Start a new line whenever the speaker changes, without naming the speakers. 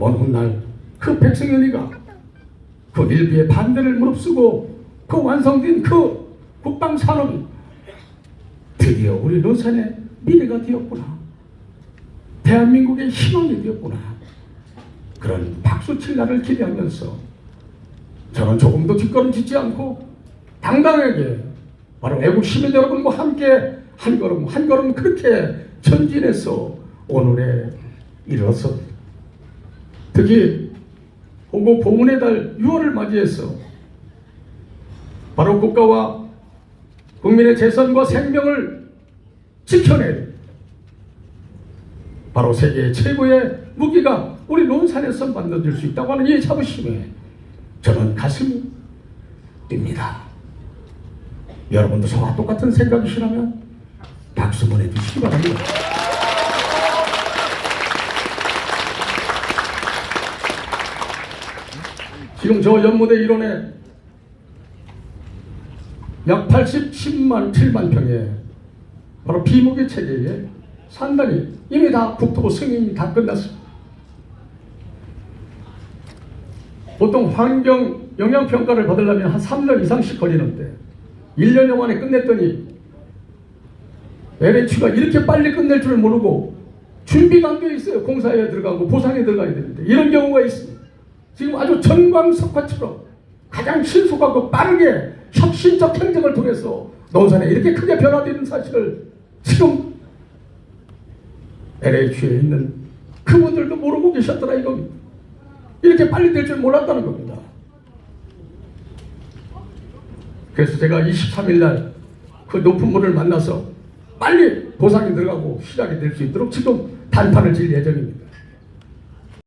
먼 훗날 그 백승현이가 그 일비의 반대를 무릅쓰고 그 완성된 그 국방 산업이 드디어 우리 노산의 미래가 되었구나. 대한민국의 희망이 되었구나. 그런 박수 칠 날을 기대하면서 저는 조금도 뒷걸음짓지 않고 당당하게 바로 애국 시민 여러분과 함께 한 걸음 한 걸음 그렇게 전진해서 오늘에 이르렀습니다. 특히 호고 보문의 달 6월을 맞이해서 바로 국가와 국민의 재산과 생명을 지켜낼 바로 세계 최고의 무기가 우리 논산에서 만들어질 수 있다고 하는 이 자부심에 저는 가슴이 뜁니다. 여러분도 저와 똑같은 생각이시라면 박수 보내주시기 바랍니다. 지금 저 연무대 일원에 약 87만 7만 평의 바로 비무기 체계의 산단이 이미 다 국토부 승인이 다 끝났습니다. 보통 환경 영향 평가를 받으려면 한 3년 이상씩 걸리는데 1년여 만에 끝냈더니 LH가 이렇게 빨리 끝낼 줄 모르고 준비 단계에 있어요. 공사에 들어가고 보상에 들어가야 되는데 이런 경우가 있습니다. 지금 아주 전광석화처럼 가장 신속하고 빠르게 혁신적 행정을 통해서 논산에 이렇게 크게 변화되는 사실을 지금 LH에 있는 그분들도 모르고 계셨더라 이겁니다. 이렇게 빨리 될 줄 몰랐다는 겁니다. 그래서 제가 23일 날 그 높은 분을 만나서 빨리 보상이 들어가고 시작이 될 수 있도록 지금 단판을 질 예정입니다.